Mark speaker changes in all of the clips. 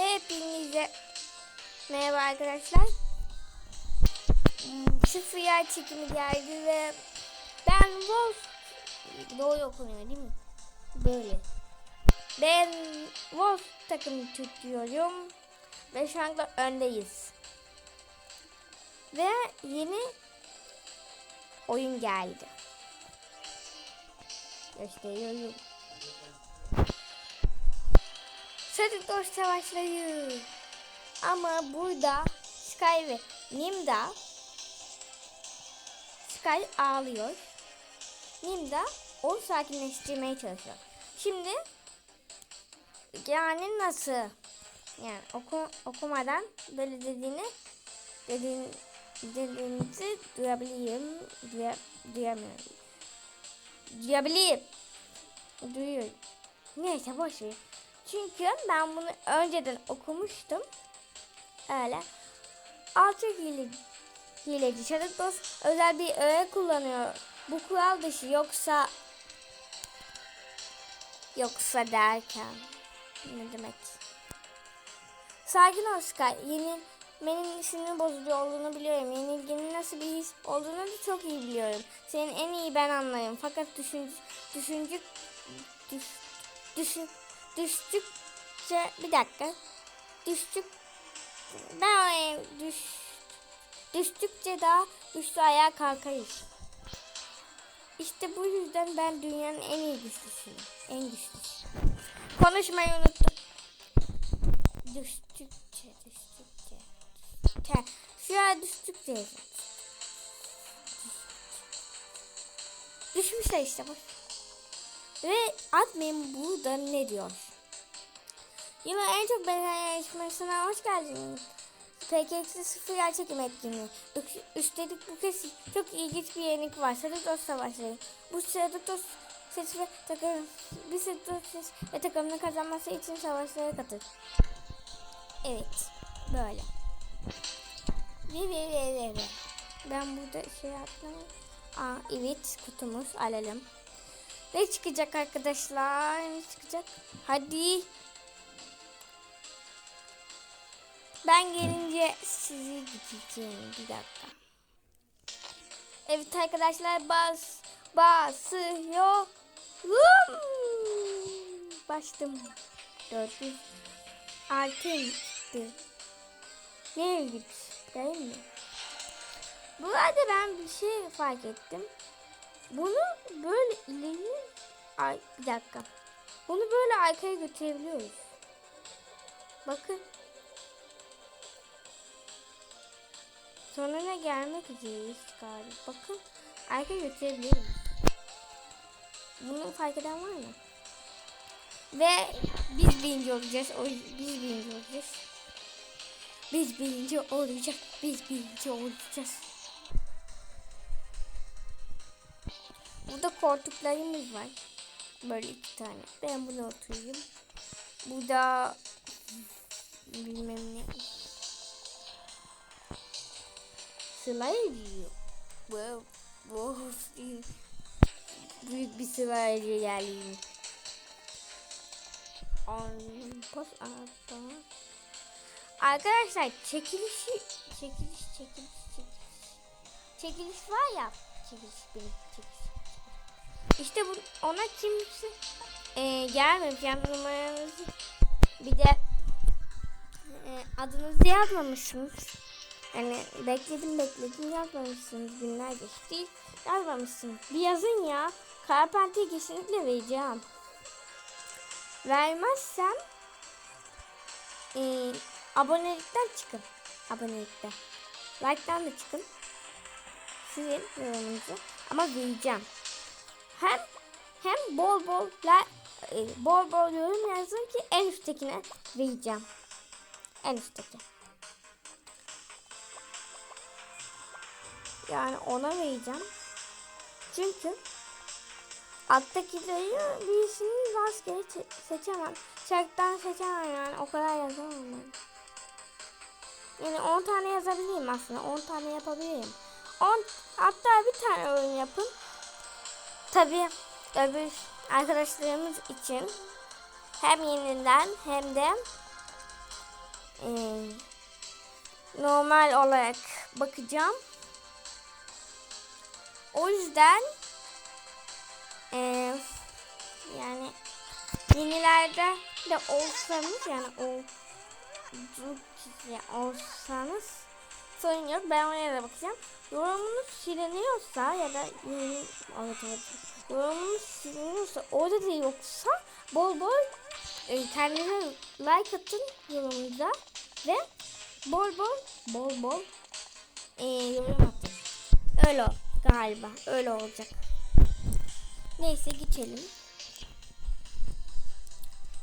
Speaker 1: Hepinize merhaba arkadaşlar. Hmm, Sıfır yer çekimi geldi ve ben Wolf doğru okunuyor değil mi? Böyle. Ben Wolf takımı tutuyorum ve şu anda öndeyiz. Ve yeni oyun geldi. Gösteriyorum. Dost savaşları. Ama burada Sky ve Nimda Sky ağlıyor. Nimda onu sakinleştirmeye çalışıyor. Şimdi yani nasıl yani oku, okumadan böyle dediğini dediğin, dediğinizi duyabiliyorum. Duya, duyamıyorum. Duyabilirim. Duyuyorum. Neyse boş ver. Çünkü ben bunu önceden okumuştum. Öyle. Altı hile, hileci Shadow Dost özel bir öğe kullanıyor. Bu kural dışı yoksa yoksa derken ne demek? Sakin ol Sky. Yenilmenin sinir bozucu olduğunu biliyorum. Yenilginin nasıl bir his olduğunu da çok iyi biliyorum. Senin en iyi ben anlarım. Fakat düşün, düşüncük düş, düşün, düştükçe bir dakika. Düştük ben e, düş, düştükçe daha güçlü ayağa kalkayız. İşte bu yüzden ben dünyanın en iyi güçlüsüyüm. En güçlüsü. Konuşmayı unuttum. Düştükçe, düştükçe. düştükçe. Şu an düştükçe. Düşmüşler işte bak. Ve admin burada ne diyor? Yılın en çok beğenilen yarışmasına hoş geldiniz. PKX sıfır yer çekim etkinliği. Üstelik bu kez çok ilginç bir yenilik var. Sarı dost savaşları. Bu sarı dost ses ve takım bir sarı dost ses ve takımının kazanması için savaşlara katıl. Evet. Böyle. Ve ve ve ve ve. Ben burada şey atlamam. Aa evet kutumuz alalım. Ne çıkacak arkadaşlar? Ne çıkacak? Hadi. Ben gelince sizi gideceğim. Bir dakika. Evet arkadaşlar bas basıyor. Bastım. 400 altın çıktı. Ne ilginç değil mi? Bu arada ben bir şey fark ettim. Bunu böyle ileri ay bir dakika. Bunu böyle arkaya götürebiliyoruz. Bakın. Sonuna gelmek üzereyiz galiba. Bakın arkaya götürebiliyoruz. Bunu fark eden var mı? Ve biz birinci olacağız. O, biz birinci olacağız. Biz birinci olacağız. Biz birinci olacağız. Burada koltuklarımız var. Böyle iki tane. Ben bunu oturayım. Burada bilmem ne. Yiyor. Wow. Wow. Büyük bir slime geldi. Pas. Arkadaşlar çekilişi çekiliş çekiliş çekiliş. Çekiliş var ya. Çekiliş benim çekiliş. İşte bu ona kimse e, gelmemiş yani numaranızı bir de e, adınızı yazmamışsınız. Yani bekledim bekledim yazmamışsınız günler geçti yazmamışsınız. Bir yazın ya. Carpentier'e kesinlikle vereceğim. Vermezsem e, abonelikten çıkın. Abonelikten. Like'tan da çıkın. Sizin yorumunuzu. Ama vereceğim hem hem bol bol la, e, bol bol yorum yazın ki en üsttekine vereceğim. En üstteki. Yani ona vereceğim. Çünkü alttakileri birisini rastgele se- seçemem. Çarktan seçemem yani o kadar yazamam ben. Yani 10 tane yazabilirim aslında. 10 tane yapabilirim. 10 hatta bir tane oyun yapın. Tabii öbür arkadaşlarımız için hem yeniden hem de Ee, normal olarak bakacağım. O yüzden ee, yani yenilerde de olsanız yani o olsanız sorun yok. Ben oraya da bakacağım. Yorumunuz siliniyorsa ya da yorum, evet, evet. yorumunuz siliniyorsa orada da yoksa bol bol e, kendinize like atın yorumunuza ve bol bol bol bol e, yorum atın. Öyle galiba. Öyle olacak. Neyse geçelim.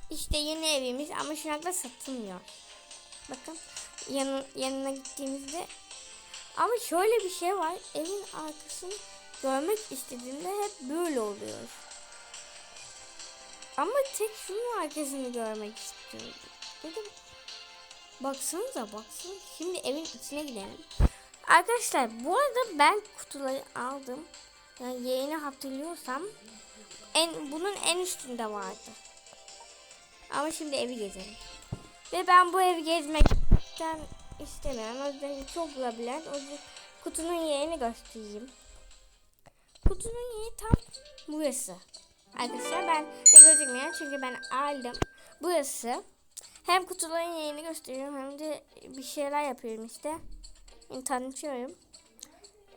Speaker 1: İşte yeni evimiz ama şu anda satılmıyor. Bakın yan, yanına gittiğimizde ama şöyle bir şey var. Evin arkasını görmek istediğimde hep böyle oluyor. Ama tek şunun arkasını görmek istiyorum. Dedim. Baksanıza baksanıza. Şimdi evin içine gidelim. Arkadaşlar bu arada ben kutuları aldım. Yani yerini hatırlıyorsam en bunun en üstünde vardı. Ama şimdi evi gezelim. Ve ben bu evi gezmekten istemiyorum. O yüzden çok labirent. O yüzden kutunun yerini göstereyim. Kutunun yeri tam burası. Arkadaşlar ben de gözükmüyor çünkü ben aldım. Burası. Hem kutuların yerini gösteriyorum hem de bir şeyler yapıyorum işte. Tanıtıyorum.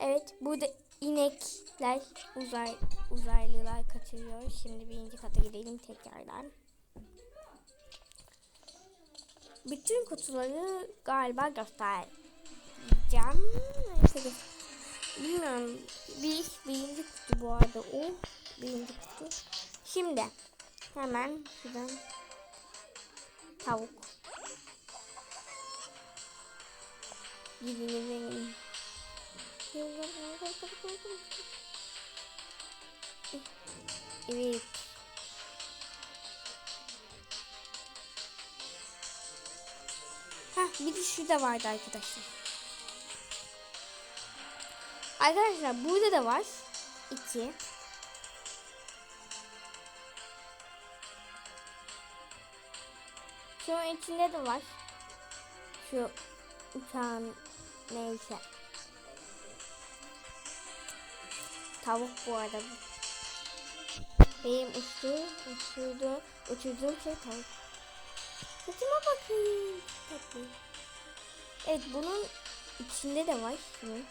Speaker 1: Evet burada inekler uzay uzaylılar kaçırıyor. Şimdi birinci kata gidelim tekrardan. Bütün kutuları galiba göstereceğim. Neyse, Bilmiyorum. Bir, birinci kutu bu arada o. Birinci kutu. Şimdi hemen şuradan tavuk. Evet. Heh, bir de şurada vardı arkadaşlar. Arkadaşlar burada da var. İki. Şunun içinde de var. Şu uçağın neyse. Tavuk bu arada. Benim uçtu, uçurdu, uçurduğum şey tavuk. Saçıma bakın. Tatlı. Evet bunun içinde de var. Şunun.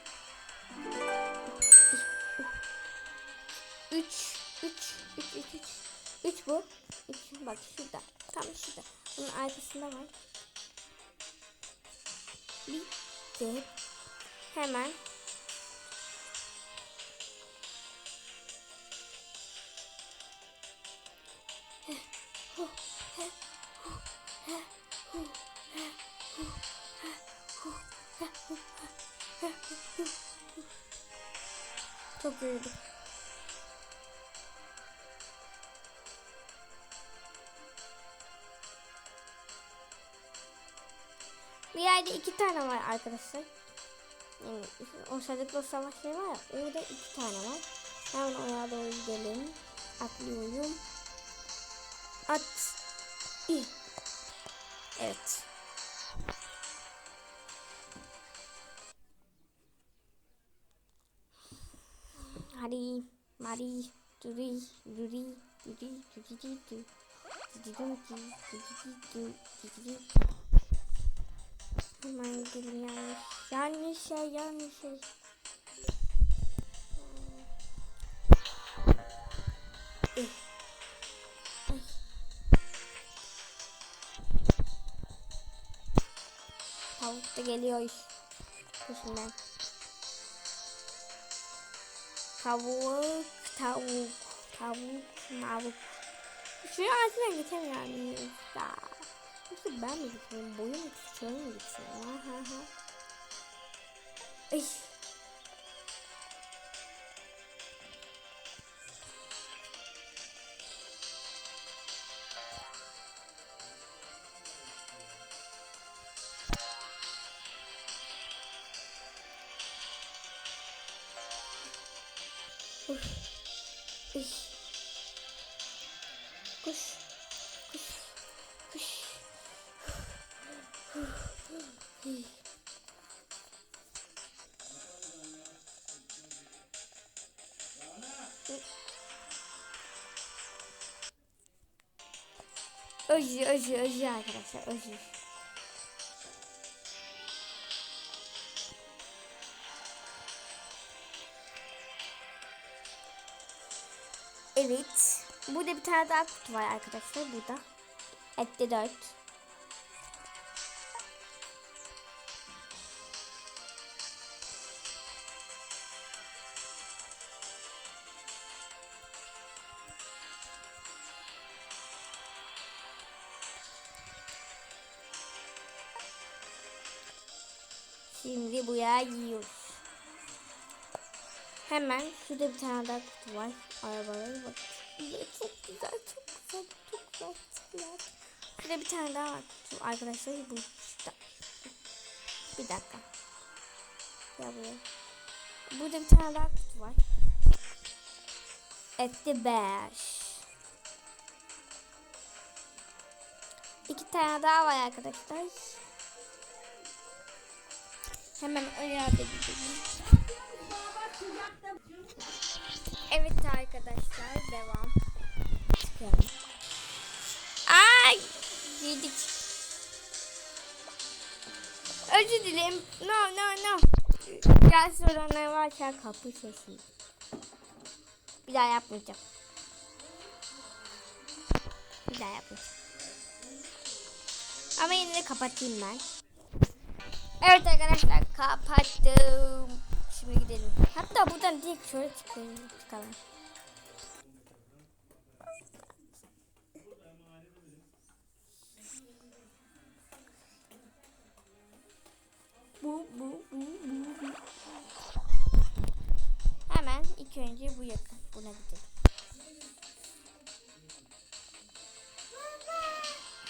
Speaker 1: Üç, üç, üç, üç, üç. Üç bu. Üç, bak şurada. Tam şurada. Bunun arkasında var. Bir de hemen Çok yoruldum. Yerde iki tane var arkadaşlar. Yani o sadıklı savaşları var ya orada iki tane var. Hemen oraya doğru gidelim. Atlıyorum. At. İyi. Evet. Hadi. Mari. Duri. Duri. Duri. Duri. Duri. Duri. Duri. Duri. Duri. Hemen gidelim yanlış. Yanlış şey yanlış şey. Tavuk da geliyor iş. Peşinden. Tavuk, tavuk, tavuk, tavuk. Şuraya altına geçemiyorum. Ya. Yoksa ben mi gitmiyorum? Boyu mu 真理心啊哈哈。哎。Öcü, öcü, öcü arkadaşlar, öcü. Evet. Burada bir tane daha kutu var arkadaşlar. Burada. Ette 4. Şimdi buraya giyiyoruz. Hemen şurada bir tane daha kutu var. Arabalara bak. Çok güzel, çok güzel, çok güzel. Şurada bir tane daha var kutu. Arkadaşlar bu şurada. Bir dakika. Ya buraya. Burada bir tane daha kutu var. Etti 5. İki tane daha var arkadaşlar. Hemen oraya da gidelim. Evet arkadaşlar devam. Çıkalım. Ay yedik. Özür dilerim. No no no. Gel soranlar varken kapı sesi. Bir daha yapmayacağım. Bir daha yapmayacağım. Ama yine de kapatayım ben. Evet arkadaşlar kapattım. Şimdi gidelim. Hatta buradan direkt şöyle çıkalım. çıkalım. Bu, bu, bu, bu, bu. Hemen ilk önce bu yakın. Buna gidelim.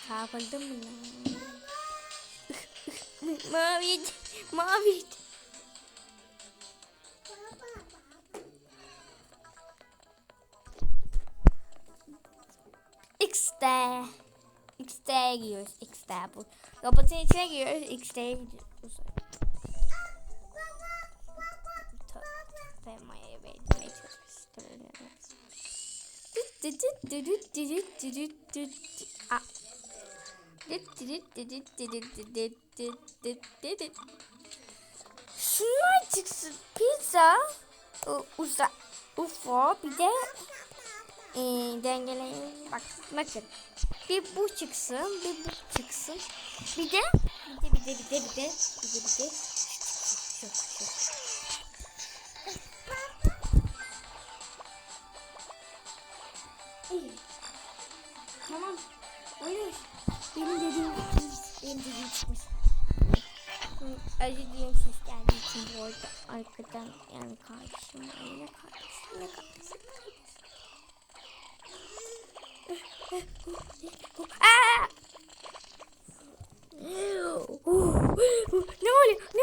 Speaker 1: Çarpıldım mı? Mavi, mavi. X'de. X'de giriyoruz. X'de bu. Robotun içine giriyoruz. Şunlar çıksın. Pizza, uza, UFO, bir de e, dengeleyin. Bak, bakın. Bir bu çıksın, bir bu çıksın. Bir de, bir de, bir de, bir de, bir de, bir de, bir de. Şu, şu. Benim dediğim benim dediğim çıkmış. Özür dilerim ses geldiği için bu arada arkadan yani karşıma ne karşıma ne Aa! ne oluyor? Ne?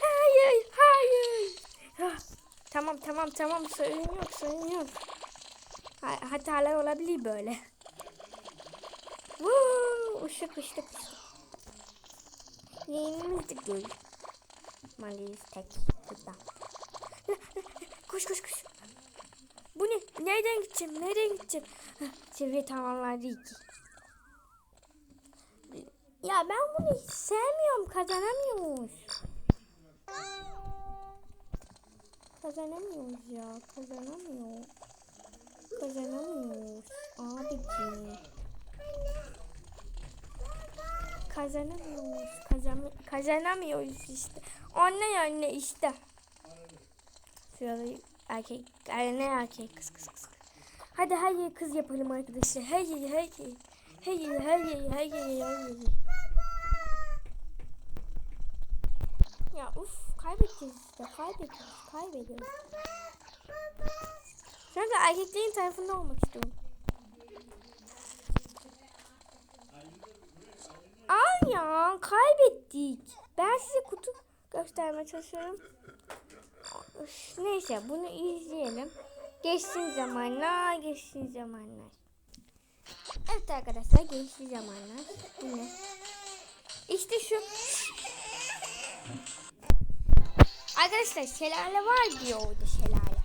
Speaker 1: Hayır, hayır. Tamam, tamam, tamam. Sorun yok, sorun yok. Ha- Hatalar olabilir böyle. Woo, ışık ışık ışık. Neyimiz de göl. Maliz tek burada. Koş koş koş. Bu ne? Nereden gideceğim? Nereden gideceğim? Seviye tamamlandı iki. Ya ben bunu hiç sevmiyorum. Kazanamıyoruz. Kazanamıyoruz ya. Kazanamıyoruz. Kazanamıyoruz. Abiciğim. Kazanamıyoruz. Kazan kazanamıyoruz işte. Anne anne işte. Şurada erkek, ne erkek kız kız kız. Hadi her yeri kız yapalım arkadaşlar. Her yeri her yeri. Her yeri her yeri her yeri her yeri. Ya uf kaybedeceğiz işte kaybediyoruz kaybediyoruz. Şu anda erkeklerin tarafında olmak istiyorum. Ay ya kaybettik. Ben size kutu göstermeye çalışıyorum. Üf, Neyse bunu izleyelim. Geçsin zamanlar, geçsin zamanlar. Evet arkadaşlar geçti zamanlar. Bu ne? İşte şu. Arkadaşlar şelale var diyor orada şelale.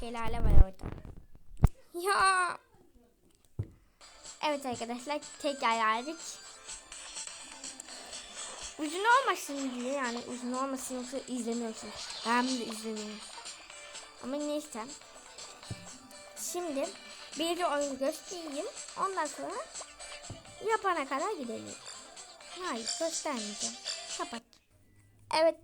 Speaker 1: Şelale var orada. Ya. Evet arkadaşlar tekrar geldik. Uzun olmasın diye yani uzun olmasın yoksa izlemiyorsun. Ben de izlemiyorum. Ama neyse. Şimdi bir oyunu göstereyim. Ondan sonra yapana kadar gidelim. Hayır göstermeyeceğim. Kapat. Evet.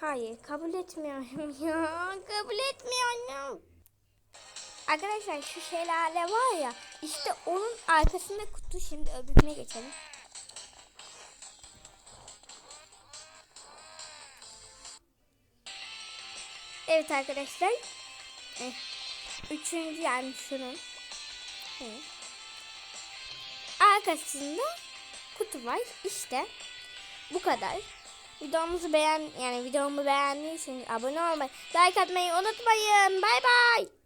Speaker 1: Hayır kabul etmiyorum ya. Kabul etmiyorum. Arkadaşlar şu şelale var ya işte onun arkasında kutu şimdi öbürüne geçelim. Evet arkadaşlar. Eh, Üçüncü yani şunun. Arkasında kutu var. İşte bu kadar. Videomuzu beğen yani videomu beğendiyseniz abone olmayı, like atmayı unutmayın. Bay bay.